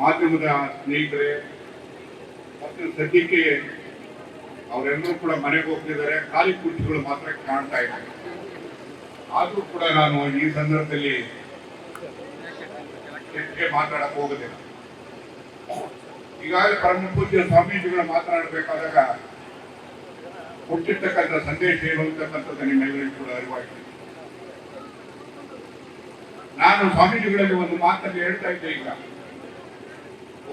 ಮಾಧ್ಯಮದ ಸ್ನೇಹಿತರೆ, ಮತ್ತು ಸದ್ಯಕ್ಕೆ ಅವರೆಲ್ಲರೂ ಕೂಡ ಮನೆಗೆ ಹೋಗ್ತಿದ್ದಾರೆ. ಖಾಲಿ ಕುರ್ಚಿಗಳು ಮಾತ್ರ ಕಾಣ್ತಾ ಇದೆ. ಆದ್ರೂ ಕೂಡ ನಾನು ಈ ಸಂದರ್ಭದಲ್ಲಿ ಮಾತಾಡಕ್ಕೆ ಮಾತಾಡಕ್ ಹೋಗುದಿಲ್ಲ ಈಗಾಗಲೇ ಪರಮ ಪೂಜ್ಯ ಸ್ವಾಮೀಜಿಗಳು ಮಾತನಾಡಬೇಕಾದಾಗ ಕೊಟ್ಟಿರ್ತಕ್ಕಂಥ ಸಂದೇಶ ಏನು ಅಂತಕ್ಕಂಥದ್ದು ನಿಮ್ಮೆಲ್ಲರಿಗೂ ಕೂಡ ಅರಿವಾಗಿದೆ. ನಾನು ಸ್ವಾಮೀಜಿಗಳಲ್ಲಿ ಒಂದು ಮಾತನ್ನು ಹೇಳ್ತಾ ಇದ್ದೆ ಈಗ.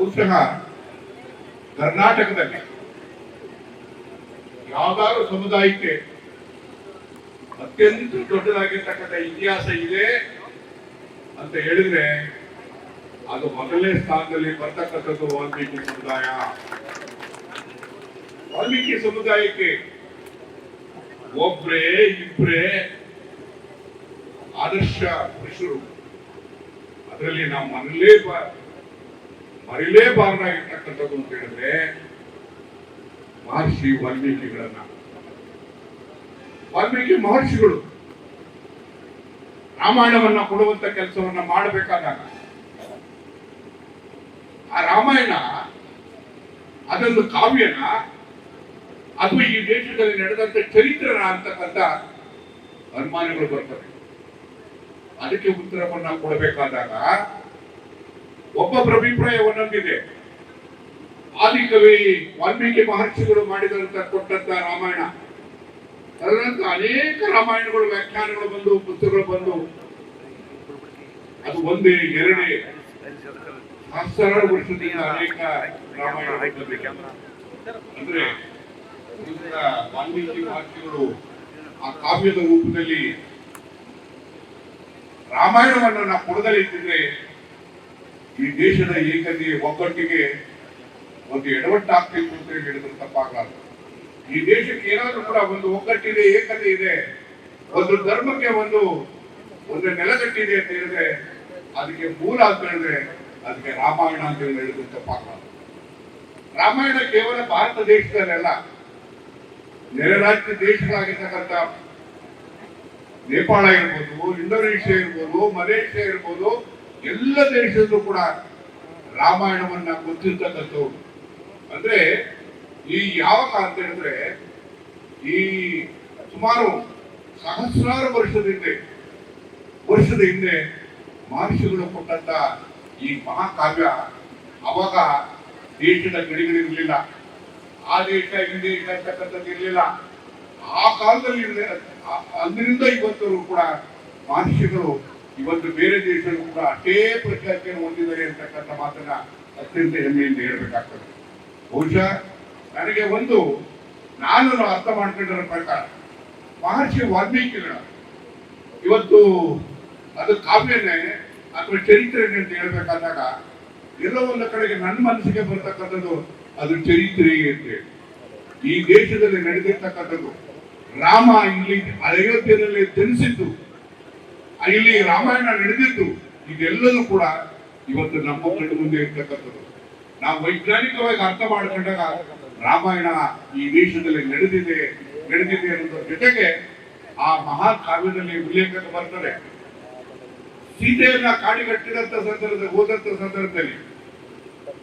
ಬಹುಶಃ ಕರ್ನಾಟಕದಲ್ಲಿ. ಯಾವ್ದಾದ್ರು ಸಮುದಾಯಕ್ಕೆ ಅತ್ಯಂತ ದೊಡ್ಡದಾಗಿರ್ತಕ್ಕಂಥ ಇತಿಹಾಸ ಇದೆ ಅಂತ ಹೇಳಿದ್ರೆ ಅದು ಮೊದಲನೇ ಸ್ಥಾನದಲ್ಲಿ ಬರ್ತಕ್ಕಂಥದ್ದು ವಾಲ್ಮೀಕಿ ಸಮುದಾಯ. ವಾಲ್ಮೀಕಿ ಸಮುದಾಯಕ್ಕೆ ಒಬ್ರೇ ಇಬ್ರೇ ಆದರ್ಶ ಪುರುಷರು ಅದರಲ್ಲಿ ನಾವು ಮನಲೇ ಮರಿಲೇಬಾರದಾಗಿರ್ತಕ್ಕಂಥದ್ದು ಅಂತ ಹೇಳಿದ್ರೆ, ಮಹರ್ಷಿ ವಾಲ್ಮೀಕಿಗಳನ್ನ. ವಾಲ್ಮೀಕಿ ಮಹರ್ಷಿಗಳು ರಾಮಾಯಣವನ್ನ ಕೊಡುವಂತ ಕೆಲಸವನ್ನ ಮಾಡಬೇಕಾದಾಗ, ಆ ರಾಮಾಯಣ, ಅದೊಂದು ಕಾವ್ಯನ, ಅದು ಈ ದೇಶದಲ್ಲಿ ನಡೆದಂತ ಚರಿತ್ರನ ಅಂತಕ್ಕಂಥ ಅನುಮಾನಗಳು ಬರ್ತವೆ. ಅದಕ್ಕೆ ಉತ್ತರವನ್ನ ಕೊಡಬೇಕಾದಾಗ ಒಬ್ಬೊಬ್ಬರ ಅಭಿಪ್ರಾಯ ಒಂದೊಂದಿದೆ. ಆದಿಕವಿ ವಾಲ್ಮೀಕಿ ಮಹರ್ಷಿಗಳು ಮಾಡಿದಂತ ಕೊಟ್ಟಂತ ರಾಮಾಯಣ. ಅದರಂತ ಅನೇಕ ರಾಮಾಯಣಗಳು, ವ್ಯಾಖ್ಯಾನಗಳು ಬಂದು, ಪುಸ್ತಕಗಳು ಬಂದು, ಅದು ಒಂದೇ, ಎರಡೇ ಸಹಸ್ರಾರು ವರ್ಷದಿಂದ ಅನೇಕ ರಾಮಾಯಣ ವಾಲ್ಮೀಕಿ ಮಹರ್ಷಿಗಳು ಆ ಕಾವ್ಯದ ರೂಪದಲ್ಲಿ ರಾಮಾಯಣವನ್ನು ನಾವು ಕೊಡದಲ್ಲಿ ಇದ್ದಿದ್ರೆ ಈ ದೇಶದ ಏಕತೆ ಒಗ್ಗಟ್ಟಿಗೆ ಒಂದು ಎಡವಟ್ಟಾಗ್ತಿತ್ತು ಅಂತ ಹೇಳಿದ್ರು ತಪ್ಪಾಗಲಾರದು ಈ ದೇಶಕ್ಕೆ ಏನಾದ್ರೂ ಕೂಡ ಒಂದು ಒಗ್ಗಟ್ಟಿದೆ, ಏಕತೆ ಇದೆ, ಒಂದು ಧರ್ಮಕ್ಕೆ ಒಂದು ಒಂದು ನೆಲಗಟ್ಟಿದೆ ಅಂತ ಹೇಳಿದ್ರೆ ಅದಕ್ಕೆ ಮೂಲ ಅಂತ ಹೇಳಿದ್ರೆ ಅದಕ್ಕೆ ರಾಮಾಯಣ ಅಂತ ಹೇಳಿದ್ರೆ ತಪ್ಪಾಗಲಾರದು ರಾಮಾಯಣ ಕೇವಲ ಭಾರತ ದೇಶದಲ್ಲೆಲ್ಲ ನೆರೆ ರಾಜ್ಯ ದೇಶಗಳಾಗಿರ್ತಕ್ಕಂಥ ನೇಪಾಳ ಇರ್ಬೋದು, ಇಂಡೋನೇಷ್ಯಾ ಇರ್ಬೋದು, ಮಲೇಷ್ಯಾ ಇರ್ಬೋದು ಎಲ್ಲ ದೇಶದಲ್ಲೂ ಕೂಡ ರಾಮಾಯಣವನ್ನ ಗೊತ್ತಿರ್ತಕ್ಕಂಥವ್ರು ಅಂದ್ರೆ ಈ ಯಾವಾಗ ಅಂತ ಹೇಳಿದ್ರೆ ಈ ಸುಮಾರು ಸಹಸ್ರಾರು ವರ್ಷದ ಹಿಂದೆ ವರ್ಷದ ಹಿಂದೆ ಮಹರ್ಷಿಗಳು ಕೊಟ್ಟಂತ ಈ ಮಹಾಕಾವ್ಯ ಅವಾಗ ದೇಶದ ಗಡಿಗಳಿರಲಿಲ್ಲ ಆ ದೇಶ ಈ ದೇಶ ಇರಲಿಲ್ಲ. ಆ ಕಾಲದಲ್ಲಿ ಅಂದಿನಿಂದ ಇವತ್ತರೂ ಕೂಡ ಮಹರ್ಷಿಗಳು ಇವತ್ತು ಬೇರೆ ದೇಶಗಳು ಕೂಡ ಅಷ್ಟೇ ಪ್ರಖ್ಯಾತಿಯನ್ನು ಹೊಂದಿದ್ದಾರೆ ಅಂತಕ್ಕಂಥ ಮಾತನ್ನ ಅತ್ಯಂತ ಹೆಮ್ಮೆಯಿಂದ ಹೇಳ್ಬೇಕಾಗ್ತದೆ. ಬಹುಶಃ ನನಗೆ ಒಂದು, ನಾನು ಅರ್ಥ ಮಾಡ್ಕೊಂಡಿರೋ ಪ್ರಕಾರ ಮಹರ್ಷಿ ವಾಲ್ಮೀಕಿಗಳ ಇವತ್ತು ಅದು ಕಾವ್ಯನೇ ಅಥವಾ ಚರಿತ್ರೆನೇ ಅಂತ ಹೇಳ್ಬೇಕಾದಾಗ ಎಲ್ಲೋ ಒಂದು ಕಡೆಗೆ ನನ್ನ ಮನಸ್ಸಿಗೆ ಬರ್ತಕ್ಕಂಥದ್ದು ಅದು ಚರಿತ್ರೆ ಅಂತ ಈ ದೇಶದಲ್ಲಿ ನಡೆದಿರ್ತಕ್ಕಂಥದ್ದು ರಾಮ ಇಲ್ಲಿ ಅಯೋಧ್ಯೆಯಲ್ಲಿ ಜನಿಸಿದ್ದು ಇಲ್ಲಿ ರಾಮಾಯಣ ನಡೆದಿದ್ದು ಇದೆಲ್ಲದೂ ಕೂಡ ಇವತ್ತು ನಮ್ಮ ಕಣ್ಣು ಮುಂದೆ ಇರ್ತಕ್ಕಂಥದ್ದು. ನಾವು ವೈಜ್ಞಾನಿಕವಾಗಿ ಅರ್ಥ ಮಾಡಿಕೊಂಡಾಗ ರಾಮಾಯಣ ಈ ದೇಶದಲ್ಲಿ ನಡೆದಿದೆ ನಡೆದಿದೆ ಅನ್ನೋದ್ರ ಜೊತೆಗೆ ಆ ಮಹಾಕಾವ್ಯದಲ್ಲಿ ಉಲ್ಲೇಖ ಬರ್ತಾರೆ ಸೀತೆಯನ್ನ ಕಾಡಿಗಟ್ಟಿದಂತ ಸಂದರ್ಭದಲ್ಲಿ, ಹೋದಂತ ಸಂದರ್ಭದಲ್ಲಿ.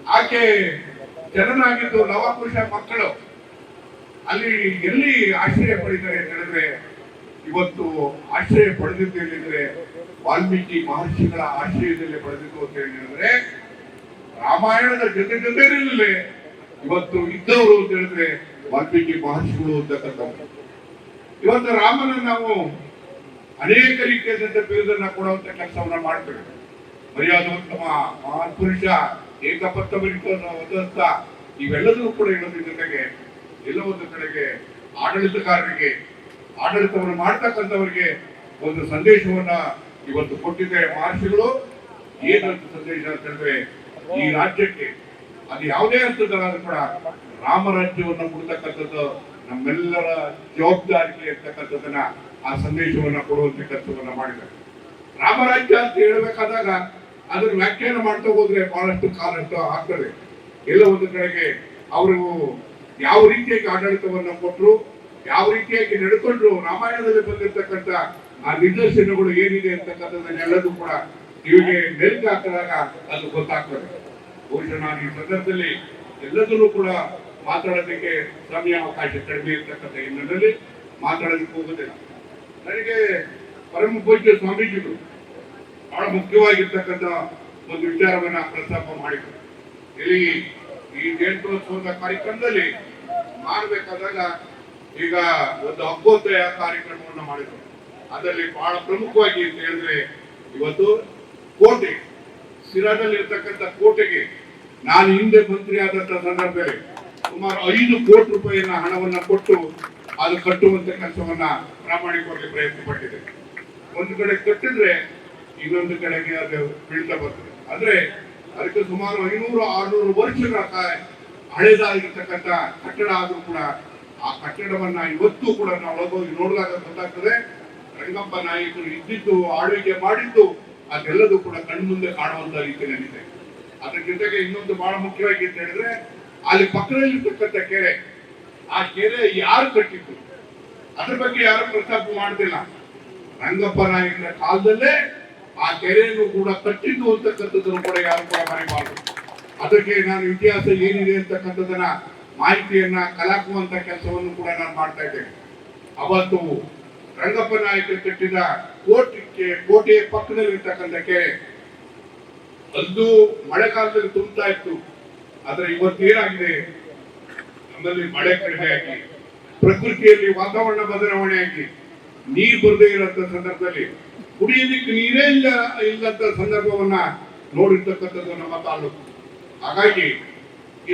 ಆಕೆ ಜನನಾಗಿದ್ದು ಲವಕುಶ ಮಕ್ಕಳು. ಅಲ್ಲಿ ಎಲ್ಲಿ ಆಶ್ರಯ ಪಡಿತಾರೆ ಅಂತ ಹೇಳಿದ್ರೆ ಇವತ್ತು ಆಶ್ರಯ ಪಡೆದಿದ್ದು ಹೇಳಿದ್ರೆ ವಾಲ್ಮೀಕಿ ಮಹರ್ಷಿಗಳ ಆಶ್ರಯದಲ್ಲಿ ಪಡೆದಿದ್ದು ಅಂತ ಹೇಳಿದ್ರೆ, ರಾಮಾಯಣದ ಜೊತೆ ಜೊತೆಯಲ್ಲೇ ಇವತ್ತು ಇದ್ದವರು ಅಂತ ಹೇಳಿದ್ರೆ ವಾಲ್ಮೀಕಿ ಮಹರ್ಷಿಗಳು ಅಂತಕ್ಕಂಥದ್ದು ಇವತ್ತು ರಾಮನ ನಾವು ಅನೇಕ ರೀತಿಯಾದಂತ ಬಿರುದನ್ನ ಕೊಡುವಂತ ಕೆಲಸವನ್ನ ಮಾಡ್ತೇವೆ. ಮರ್ಯಾದೋತ್ತಮ ಮಹಾನ್ ಪುರುಷ ಏಕಪತ್ತ ವದಂತ, ಇವೆಲ್ಲದೂ ಕೂಡ ಇರೋದ್ರ ಜೊತೆಗೆ ಎಲ್ಲ ಒಂದು ಕಡೆಗೆ ಆಡಳಿತಗಾರರಿಗೆ ಆಡಳಿತವನ್ನು ಮಾಡ್ತಕ್ಕಂಥವರಿಗೆ ಒಂದು ಸಂದೇಶವನ್ನ ಇವತ್ತು ಕೊಟ್ಟಿದ್ದ ಮಹರ್ಷಿಗಳು. ಏನಂತ ಸಂದೇಶ ಅಂತ ಹೇಳಿದ್ರೆ, ಈ ರಾಜ್ಯಕ್ಕೆ ಅದು ಯಾವುದೇ ಅರ್ಥದಲ್ಲಾದ್ರೂ ಕೂಡ ರಾಮರಾಜ್ಯವನ್ನು ಕೊಡ್ತಕ್ಕಂಥದ್ದು, ನಮ್ಮೆಲ್ಲರ ಜವಾಬ್ದಾರಿಕೆ ಇರ್ತಕ್ಕಂಥದ್ದನ್ನ ಆ ಸಂದೇಶವನ್ನ ಕೊಡುವಂತ ಕೆಲಸವನ್ನ ಮಾಡಿದ್ದಾರೆ. ರಾಮರಾಜ್ಯ ಅಂತ ಹೇಳ್ಬೇಕಾದಾಗ ಅದನ್ನ ವ್ಯಾಖ್ಯಾನ ಮಾಡ್ತಾ ಹೋದ್ರೆ ಬಹಳಷ್ಟು ಕಾಲಷ್ಟು ಆಗ್ತದೆ. ಎಲ್ಲ ಒಂದು ಕಡೆಗೆ ಅವರು ಯಾವ ರೀತಿಯಾಗಿ ಆಡಳಿತವನ್ನ ಕೊಟ್ಟರು ಯಾವ ರೀತಿಯಾಗಿ ನಡ್ಕೊಂಡ್ರು ರಾಮಾಯಣದಲ್ಲಿ ಬಂದಿರತಕ್ಕಂತ ಆ ನಿದರ್ಶನಗಳು ಏನಿದೆ ಅಂತಕ್ಕಂಥದ್ದನ್ನೆಲ್ಲದೂ ಕೂಡ ನಿಮಗೆ ಮೆಲ್ಕು ಹಾಕಿದಾಗ ಅದು ಗೊತ್ತಾಗ್ತದೆ. ಬಹುಶಃ ನಾನು ಈ ಸಂದರ್ಭದಲ್ಲಿ ಎಲ್ಲದನ್ನೂ ಕೂಡ ಮಾತಾಡೋದಕ್ಕೆ ಸಮಯ ಅವಕಾಶ ಕಡಿಮೆ ಇರ್ತಕ್ಕಂಥ ಹಿನ್ನೆಲೆಯಲ್ಲಿ ಮಾತಾಡೋದಕ್ಕೆ ಹೋಗೋದಿಲ್ಲ ನನಗೆ ಪರಮ ಪೂಜ್ಯ ಸ್ವಾಮೀಜಿಗಳು ಬಹಳ ಮುಖ್ಯವಾಗಿರ್ತಕ್ಕಂಥ ಒಂದು ವಿಚಾರವನ್ನ ಪ್ರಸ್ತಾಪ ಮಾಡಿದ್ರು. ಇಲ್ಲಿ ಈ ಜಯಂತ್ಯೋತ್ಸವದ ಕಾರ್ಯಕ್ರಮದಲ್ಲಿ ಮಾಡಬೇಕಾದಾಗ ಈಗ ಒಂದು ಹಕ್ಕೋದಯ ಕಾರ್ಯಕ್ರಮವನ್ನು ಮಾಡಿದ್ರು. ಅದರಲ್ಲಿ ಬಹಳ ಪ್ರಮುಖವಾಗಿ ಅಂತ ಹೇಳಿದ್ರೆ ಇವತ್ತು ಕೋಟೆ ಸಿರಾದಲ್ಲಿರ್ತಕ್ಕಂಥ ಕೋಟೆಗೆ ನಾನು ಹಿಂದೆ ಮಂತ್ರಿ ಆದಂತ ಸಂದರ್ಭದಲ್ಲಿ ಸುಮಾರು ಐದು ಕೋಟಿ ರೂಪಾಯಿನ ಹಣವನ್ನ ಕೊಟ್ಟು ಅದು ಕಟ್ಟುವಂತ ಕೆಲಸವನ್ನ ಪ್ರಾಮಾಣಿಕವಾಗಿ ಪ್ರಯತ್ನ ಪಟ್ಟಿದೆ ಒಂದು ಕಡೆ ಕಟ್ಟಿದ್ರೆ ಇನ್ನೊಂದು ಕಡೆಗೆ ಅದು ಬೀಳ್ತಾ ಬರ್ತದೆ. ಅಂದ್ರೆ ಅದಕ್ಕೆ ಸುಮಾರು ಐನೂರು ಆರ್ನೂರು ವರ್ಷಗಳ ಹಳೇದಾಗಿರ್ತಕ್ಕಂಥ ಕಟ್ಟಡ ಆದ್ರೂ ಕೂಡ ಆ ಕಟ್ಟಡವನ್ನ ಇವತ್ತು ಕೂಡ ನಾವು ಒಳಗೋಗಿ ನೋಡಿದಾಗ ಗೊತ್ತಾಗ್ತದೆ, ರಂಗಪ್ಪ ನಾಯಕರು ಇದ್ದಿದ್ದು, ಆಳ್ವಿಕೆ ಮಾಡಿದ್ದು, ಅದೆಲ್ಲದೂ ಕೂಡ ಕಣ್ಮುಂದೆ ಕಾಣುವಂತ ರೀತಿಯಲ್ಲಿದೆ ಅದ್ರ ಜೊತೆಗೆ ಇನ್ನೊಂದು ಬಹಳ ಮುಖ್ಯವಾಗಿ ಅಂತ ಹೇಳಿದ್ರೆ, ಅಲ್ಲಿ ಪಕ್ಕದಲ್ಲಿರ್ತಕ್ಕಂಥ ಕೆರೆ, ಆ ಕೆರೆ ಯಾರು ಕಟ್ಟಿದ್ದು? ಅದ್ರ ಬಗ್ಗೆ ಯಾರು ಪ್ರಸ್ತಾಪ ಮಾಡ್ತಿಲ್ಲ ರಂಗಪ್ಪ ನಾಯಕರ ಕಾಲದಲ್ಲೇ ಆ ಕೆರೆಯನ್ನು ಕೂಡ ಕಟ್ಟಿದ್ದು ಅಂತಕ್ಕಂಥದ್ದನ್ನು ಕೂಡ ಯಾರು ಕೂಡ ಮಾಡಬೇಕು ಅದಕ್ಕೆ ನಾನು ಇತಿಹಾಸ ಏನಿದೆ ಅಂತಕ್ಕಂಥದ್ದನ್ನ ಮಾಹಿತಿಯನ್ನ ಕಲಾಕುವಂತ ಕೆಲಸವನ್ನು ಕೂಡ ನಾನು ಮಾಡ್ತಾ ಇದ್ದೇನೆ. ಅವತ್ತು ರಂಗಪ್ಪ ನಾಯಕರು ಕಟ್ಟಿದ ಕೋಟೆ ಕೋಟೆಯ ಪಕ್ಕದಲ್ಲಿರ್ತಕ್ಕಂಥ ಕೆರೆ ಅದು ಮಳೆಗಾಲದಲ್ಲಿ ತುಂಬುತ್ತಾ ಇತ್ತು. ಆದ್ರೆ ಇವತ್ತೇನಾಗಿದೆ ನಮ್ಮಲ್ಲಿ ಮಳೆ ಕಡಿಮೆ ಆಗಿ, ಪ್ರಕೃತಿಯಲ್ಲಿ ವಾತಾವರಣ ಬದಲಾವಣೆ ಆಗಿ, ನೀರು ಬರದೇ ಇರುವಂತ ಸಂದರ್ಭದಲ್ಲಿ ಕುಡಿಯೋದಕ್ಕೆ ನೀರೇ ಇಲ್ಲ, ಇಲ್ಲಂತ ಸಂದರ್ಭವನ್ನ ನೋಡಿರ್ತಕ್ಕಂಥದ್ದು ನಮ್ಮ ತಾಲೂಕು. ಹಾಗಾಗಿ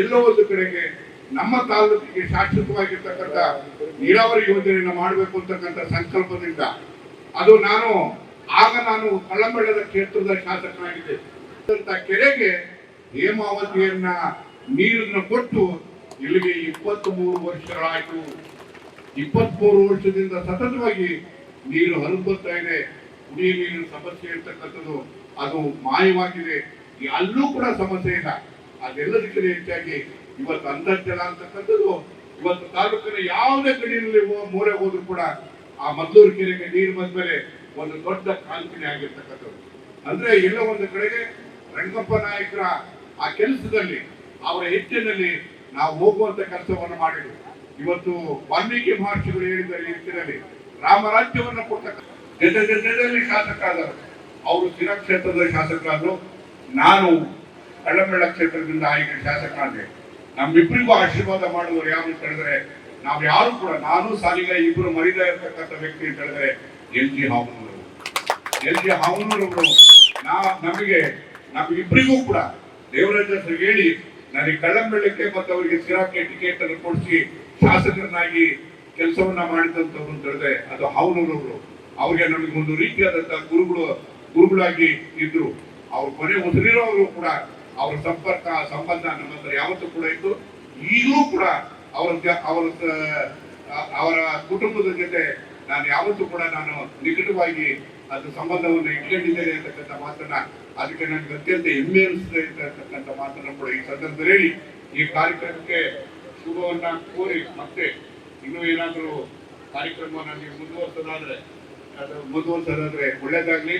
ಎಲ್ಲೋ ಒಂದು ಕಡೆಗೆ ನಮ್ಮ ತಾಲೂಕಿಗೆ ಶಾಶ್ವತವಾಗಿರ್ತಕ್ಕಂಥ ನೀರಾವರಿ ಯೋಜನೆಯನ್ನು ಮಾಡಬೇಕು ಅಂತಕ್ಕಂಥ ಸಂಕಲ್ಪದಿಂದ ಅದು ನಾನು, ಆಗ ನಾನು ಕಳ್ಳಂಬಳ್ಳದ ಕ್ಷೇತ್ರದ ಶಾಸಕನಾಗಿದ್ದೆ. ಅಂತ ಕೆರೆಗೆ ಹೇಮಾವತಿಯನ್ನ ನೀರನ್ನು ಕೊಟ್ಟು ಇಲ್ಲಿಗೆ ಇಪ್ಪತ್ತ್ ಮೂರು ವರ್ಷಗಳಾಯ್ತು. ಇಪ್ಪತ್ತ್ ಮೂರು ವರ್ಷದಿಂದ ಸತತವಾಗಿ ನೀರು ಹರಿದು ಇದೆ. ಕುಡಿಯ ನೀರಿನ ಸಮಸ್ಯೆ ಇರ್ತಕ್ಕಂಥದ್ದು ಅದು ಮಾಯವಾಗಿದೆ. ಅಲ್ಲೂ ಕೂಡ ಸಮಸ್ಯೆ ಇಲ್ಲ. ಅದೆಲ್ಲದಕ್ಕಿಂತ ಹೆಚ್ಚಾಗಿ ಇವತ್ತು ಅಂತರ್ಜಲ ಅಂತಕ್ಕಂಥದ್ದು, ಇವತ್ತು ತಾಲೂಕಿನ ಯಾವುದೇ ಗಡಿಯಲ್ಲಿ ಮೂರೆ ಹೋದ್ರು ಕೂಡ ಆ ಮದ್ದೂರು ಕೆರೆಗೆ ನೀರು ಬಂದ್ಮೇಲೆ ಒಂದು ದೊಡ್ಡ ಕಾಲ್ಪನೆ ಆಗಿರ್ತಕ್ಕಂಥದ್ದು. ಅಂದ್ರೆ ಎಲ್ಲ ಒಂದು ಕಡೆಗೆ ರಂಗಪ್ಪ ನಾಯಕರ ಆ ಕೆಲಸದಲ್ಲಿ, ಅವರ ಹೆಚ್ಚಿನಲ್ಲಿ ನಾವು ಹೋಗುವಂತ ಕೆಲಸವನ್ನು ಮಾಡಿದ್ರು ಇವತ್ತು ವಾಲ್ಮೀಕಿ ಮಹರ್ಷಿಗಳು ಹೇಳಿದ ರೀತಿಯಲ್ಲಿ ರಾಮರಾಜ್ಯವನ್ನ ಕೊಡ್ತಕ್ಕ ಜೊತೆ ಜೊತೆಯಲ್ಲಿ ಶಾಸಕರಾದರು ಅವರು ಸ್ಥಿರ ಕ್ಷೇತ್ರದ ಶಾಸಕರಾದ್ರು. ನಾನು ಕಳ್ಳಮಳ್ಳ ಕ್ಷೇತ್ರದಿಂದ ಆಯ್ಕೆ ಶಾಸಕರಾದೆ ನಮ್ಮಿಬ್ಬರಿಗೂ ಆಶೀರ್ವಾದ ಮಾಡುವವರು ಯಾರು ಅಂತ ಹೇಳಿದ್ರೆ, ನಾವು ಯಾರು ಕೂಡ, ನಾನು ಸಾಲಿಗ ಇಬ್ಬರು ಮರಿದ ಇರ್ತಕ್ಕಂಥ ವ್ಯಕ್ತಿ ಅಂತ ಹೇಳಿದ್ರೆ, L G Havanur L G ಹಾವನೂರವರು, ನಾ ನಮಗೆ ನಮ್ಮಿಬ್ಬರಿಗೂ ಕೂಡ, ದೇವರಾಜ ಹತ್ರ ಹೇಳಿ ನನಗೆ ಕಳ್ಳಂಬೆಳ್ಳಕ್ಕೆ ಮತ್ತು ಅವರಿಗೆ ಸಿರಾಕ್ಕೆ ಟಿಕೆಟ್ ಅನ್ನು ಕೊಡಿಸಿ, ಶಾಸಕರನ್ನಾಗಿ ಕೆಲಸವನ್ನ ಮಾಡಿದಂಥವ್ರು ಅಂತ ಹೇಳಿದ್ರೆ, ಅದು ಹಾವನೂರವರು. ಅವ್ರಿಗೆ ನಮಗೆ ಒಂದು ರೀತಿಯಾದಂತಹ ಗುರುಗಳು, ಗುರುಗಳಾಗಿ ಇದ್ರು. ಅವ್ರ ಕೊನೆ ಉಸಿರಿರೋರು ಕೂಡ ಅವರ ಸಂಪರ್ಕ, ಸಂಬಂಧ ನಮ್ಮ ಹತ್ರ ಯಾವತ್ತೂ ಕೂಡ ಇತ್ತು ಈಗಲೂ ಕೂಡ ಅವರ ಅವರ ಅವರ ಕುಟುಂಬದ ಜೊತೆ ನಾನು ಯಾವತ್ತೂ ಕೂಡ ನಾನು ನಿಕಟವಾಗಿ ಅದು ಸಂಬಂಧವನ್ನು ಇಟ್ಕೊಂಡಿದ್ದೇನೆ ಅಂತಕ್ಕಂಥ ಮಾತನ್ನ, ಅದಕ್ಕೆ ನನಗೆ ಅತ್ಯಂತ ಹೆಮ್ಮೆ ಅನಿಸ್ತದೆ ಅಂತಕ್ಕಂಥ ಮಾತನ್ನ ಕೂಡ ಈ ಸಂದರ್ಭದಲ್ಲಿ ಈ ಕಾರ್ಯಕ್ರಮಕ್ಕೆ ಶುಭವನ್ನ ಕೋರಿ ಮತ್ತೆ ಇನ್ನೂ ಏನಾದರೂ ಕಾರ್ಯಕ್ರಮವನ್ನು ನೀವು ಮುಂದುವರ್ಸೋದಾದ್ರೆ, ಅದು ಮುಂದುವರ್ಸೋದಾದ್ರೆ ಒಳ್ಳೇದಾಗ್ಲಿ.